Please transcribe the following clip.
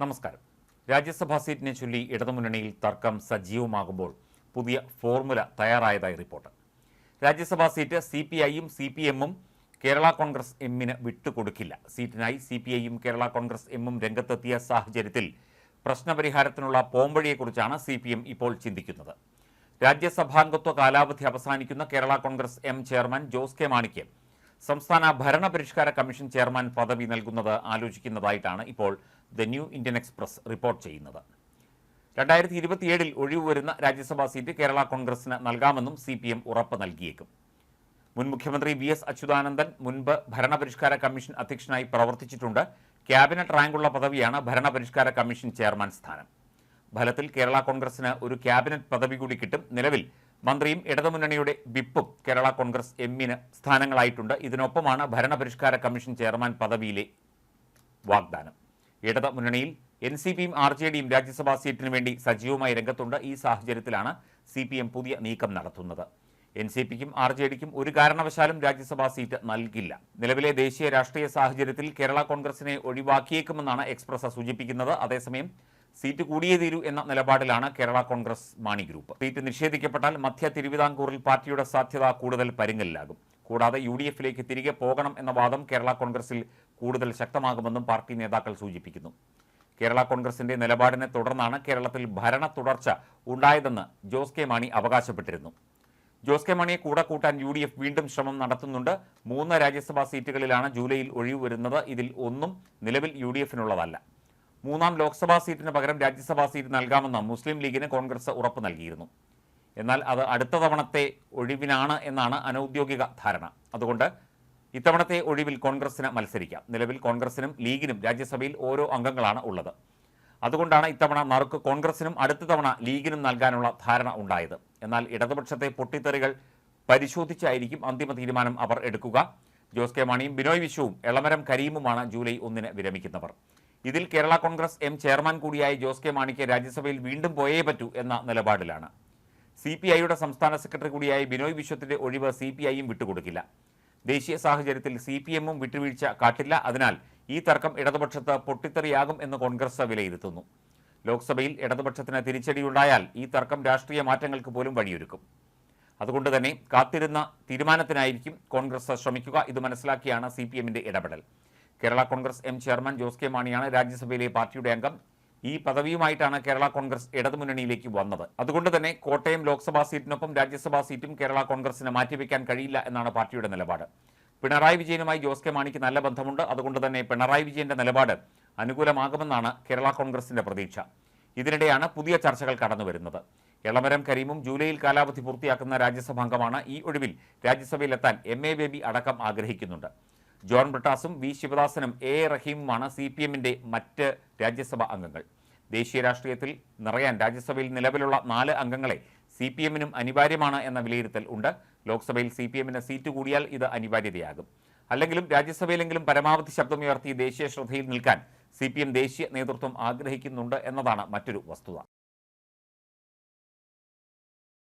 നമസ്കാരം. രാജ്യസഭാ സീറ്റിനെ ചൊല്ലി ഇടതുമുന്നണിയിൽ തർക്കം സജീവമാകുമ്പോൾ പുതിയ ഫോർമുല തയ്യാറായതായി റിപ്പോർട്ട്. രാജ്യസഭാ സീറ്റ് സി പി ഐയും സി പി എമ്മും കേരള കോൺഗ്രസ് എമ്മിന് വിട്ടുകൊടുക്കില്ല. സീറ്റിനായി സി പി ഐയും കേരള കോൺഗ്രസ് എമ്മും രംഗത്തെത്തിയ സാഹചര്യത്തിൽ പ്രശ്നപരിഹാരത്തിനുള്ള പോംവഴിയെക്കുറിച്ചാണ് സി പി എം ഇപ്പോൾ ചിന്തിക്കുന്നത്. രാജ്യസഭാംഗത്വ കാലാവധി അവസാനിക്കുന്ന Kerala Congress M chairman Jose K മാണിക്ക് സംസ്ഥാന ഭരണപരിഷ്കാര കമ്മീഷൻ ചെയർമാൻ പദവി നൽകുന്നത് ആലോചിക്കുന്നതായിട്ടാണ് ഇപ്പോൾ the New Indian Express report ചെയ്യുന്നത്. രണ്ടായിരത്തി ഇരുപത്തിയേഴിൽ ഒഴിവ് വരുന്ന രാജ്യസഭാ സീറ്റ് കേരള കോൺഗ്രസിന് നൽകാമെന്നും സി പി എം ഉറപ്പ് നൽകിയേക്കും. മുൻ മുഖ്യമന്ത്രി വി എസ് അച്യുതാനന്ദൻ മുൻപ് ഭരണപരിഷ്കാര കമ്മീഷൻ അധ്യക്ഷനായി പ്രവർത്തിച്ചിട്ടുണ്ട്. ക്യാബിനറ്റ് റാങ്കുള്ള പദവിയാണ് ഭരണപരിഷ്കാര കമ്മീഷൻ ചെയർമാൻ സ്ഥാനം. ഫലത്തിൽ കേരള കോൺഗ്രസിന് ഒരു ക്യാബിനറ്റ് പദവി കൂടി കിട്ടും. നിലവിൽ മന്ത്രിയും ഇടതുമുന്നണിയുടെ വിപ്പും കേരള കോൺഗ്രസ് എമ്മിന് സ്ഥാനങ്ങളായിട്ടുണ്ട്. ഇതിനൊപ്പമാണ് ഭരണപരിഷ്കാര കമ്മീഷൻ ചെയർമാൻ പദവിയിലെ വാഗ്ദാനം. ഇടത് മുന്നണിയിൽ എൻ സി പിയും ആർ ജെ ഡിയും രാജ്യസഭാ സീറ്റിനു വേണ്ടി സജീവമായി രംഗത്തുണ്ട്. ഈ സാഹചര്യത്തിലാണ് സി പി എം പുതിയ നീക്കം നടത്തുന്നത്. എൻ സി പിക്കും ആർ ജെ ഡിക്കും ഒരു കാരണവശാലും രാജ്യസഭാ സീറ്റ് നൽകില്ല. നിലവിലെ ദേശീയ രാഷ്ട്രീയ സാഹചര്യത്തിൽ കേരള കോൺഗ്രസിനെ ഒഴിവാക്കിയേക്കുമെന്നാണ് എക്സ്പ്രസ് സൂചിപ്പിക്കുന്നത്. അതേസമയം സീറ്റ് കൂടിയേ തീരൂ എന്ന നിലപാടിലാണ് Kerala Congress Mani group. Seat നിഷേധിക്കപ്പെട്ടാൽ മധ്യ തിരുവിതാംകൂറിൽ പാർട്ടിയുടെ സാധ്യത കൂടുതൽ പരുങ്ങലിലാകും. കൂടാതെ യു ഡി എഫിലേക്ക് തിരികെ പോകണം എന്ന വാദം കേരള കോൺഗ്രസിൽ കൂടുതൽ ശക്തമാകുമെന്നും പാർട്ടി നേതാക്കൾ സൂചിപ്പിക്കുന്നു. കേരള കോൺഗ്രസിന്റെ നിലപാടിനെ തുടർന്നാണ് കേരളത്തിൽ ഭരണ തുടർച്ച ഉണ്ടായതെന്ന് ജോസ് കെ മാണി അവകാശപ്പെട്ടിരുന്നു. ജോസ് കെ മാണിയെ കൂടെ കൂട്ടാൻ യു ഡി എഫ് വീണ്ടും ശ്രമം നടത്തുന്നുണ്ട്. മൂന്ന് രാജ്യസഭാ സീറ്റുകളിലാണ് ജൂലൈയിൽ ഒഴിവ് വരുന്നത്. ഇതിൽ ഒന്നും നിലവിൽ യു ഡി എഫിനുള്ളതല്ല. മൂന്നാം ലോക്സഭാ സീറ്റിന് പകരം രാജ്യസഭാ സീറ്റ് നൽകാമെന്ന് മുസ്ലിം ലീഗിന് കോൺഗ്രസ് ഉറപ്പ് നൽകിയിരുന്നു. എന്നാൽ അത് അടുത്ത തവണത്തെ ഒഴിവിനാണ് എന്നാണ് അനൌദ്യോഗിക ധാരണ. അതുകൊണ്ട് ഇത്തവണത്തെ ഒഴിവിൽ കോൺഗ്രസിന് മത്സരിക്കാം. നിലവിൽ കോൺഗ്രസിനും ലീഗിനും രാജ്യസഭയിൽ ഓരോ അംഗങ്ങളാണ് ഉള്ളത്. അതുകൊണ്ടാണ് ഇത്തവണ നറുക്ക് കോൺഗ്രസിനും അടുത്ത തവണ ലീഗിനും നൽകാനുള്ള ധാരണ ഉണ്ടായത്. എന്നാൽ ഇടതുപക്ഷത്തെ പൊട്ടിത്തെറികൾ പരിശോധിച്ചായിരിക്കും അന്തിമ തീരുമാനം അവർ എടുക്കുക. ജോസ് കെ മാണിയും ബിനോയ് വിശ്വവും എളമരം കരീമുമാണ് ജൂലൈ ഒന്നിന് വിരമിക്കുന്നവർ. ഇതിൽ കേരള കോൺഗ്രസ് എം ചെയർമാൻ കൂടിയായ ജോസ് കെ മാണിക്ക് രാജ്യസഭയിൽ വീണ്ടും പോയേ പറ്റൂ എന്ന നിലപാടിലാണ്. സി പി ഐയുടെ സംസ്ഥാന സെക്രട്ടറി കൂടിയായ ബിനോയ് വിശ്വത്തിന്റെ ഒഴിവ് സി പി ഐയും വിട്ടുകൊടുക്കില്ല. ദേശീയ സാഹചര്യത്തിൽ സി പി എമ്മും വിട്ടുവീഴ്ച കാട്ടില്ല. അതിനാൽ ഈ തർക്കം ഇടതുപക്ഷത്ത് പൊട്ടിത്തെറിയാകും എന്ന് കോൺഗ്രസ് വിലയിരുത്തുന്നു. ലോക്സഭയിൽ ഇടതുപക്ഷത്തിന് തിരിച്ചടിയുണ്ടായാൽ ഈ തർക്കം രാഷ്ട്രീയ മാറ്റങ്ങൾക്ക് പോലും വഴിയൊരുക്കും. അതുകൊണ്ട് തന്നെ കാത്തിരുന്ന തീരുമാനത്തിനായിരിക്കും കോൺഗ്രസ് ശ്രമിക്കുക. ഇത് മനസ്സിലാക്കിയാണ് സി പി എമ്മിന്റെ ഇടപെടൽ. Kerala Congress M chairman Jose K മാണിയാണ് രാജ്യസഭയിലെ പാർട്ടിയുടെ അംഗം. ഈ പദവിയുമായിട്ടാണ് കേരള കോൺഗ്രസ് ഇടതുമുന്നണിയിലേക്ക് വന്നത്. അതുകൊണ്ട് തന്നെ കോട്ടയം ലോക്സഭാ സീറ്റിനൊപ്പം രാജ്യസഭാ സീറ്റും കേരള കോൺഗ്രസിന് മാറ്റിവെക്കാൻ കഴിയില്ല എന്നാണ് പാർട്ടിയുടെ നിലപാട്. പിണറായി വിജയനുമായി ജോസ് കെ മാണിക്ക് നല്ല ബന്ധമുണ്ട്. അതുകൊണ്ട് തന്നെ പിണറായി വിജയന്റെ നിലപാട് അനുകൂലമാകുമെന്നാണ് കേരള കോൺഗ്രസിന്റെ പ്രതീക്ഷ. ഇതിനിടെയാണ് പുതിയ ചർച്ചകൾ കടന്നുവരുന്നത്. എളമരം കരീമും ജൂലൈയിൽ കാലാവധി പൂർത്തിയാക്കുന്ന രാജ്യസഭാംഗമാണ് ഈ ഒഴിവിൽ രാജ്യസഭയിലെത്താൻ എം എ ബേബി അടക്കം ആഗ്രഹിക്കുന്നുണ്ട്. ജോൺ ബ്രിട്ടാസും വി ശിവദാസനും എ റഹീമുമാണ് സി പി എമ്മിന്റെ മറ്റ് രാജ്യസഭാ അംഗങ്ങൾ. ദേശീയ രാഷ്ട്രീയത്തിൽ നിറയാൻ രാജ്യസഭയിൽ നിലവിലുള്ള നാല് അംഗങ്ങളെ സി പി എമ്മിനും അനിവാര്യമാണ് എന്ന വിലയിരുത്തൽ ഉണ്ട്. ലോക്സഭയിൽ സി പി എമ്മിന് സീറ്റ് കൂടിയാൽ ഇത് അനിവാര്യതയാകും. അല്ലെങ്കിലും രാജ്യസഭയിലെങ്കിലും പരമാവധി ശബ്ദമുയർത്തി ദേശീയ ശ്രദ്ധയിൽ നിൽക്കാൻ സി പി എം ദേശീയ നേതൃത്വം ആഗ്രഹിക്കുന്നുണ്ട് എന്നതാണ് മറ്റൊരു വസ്തുത.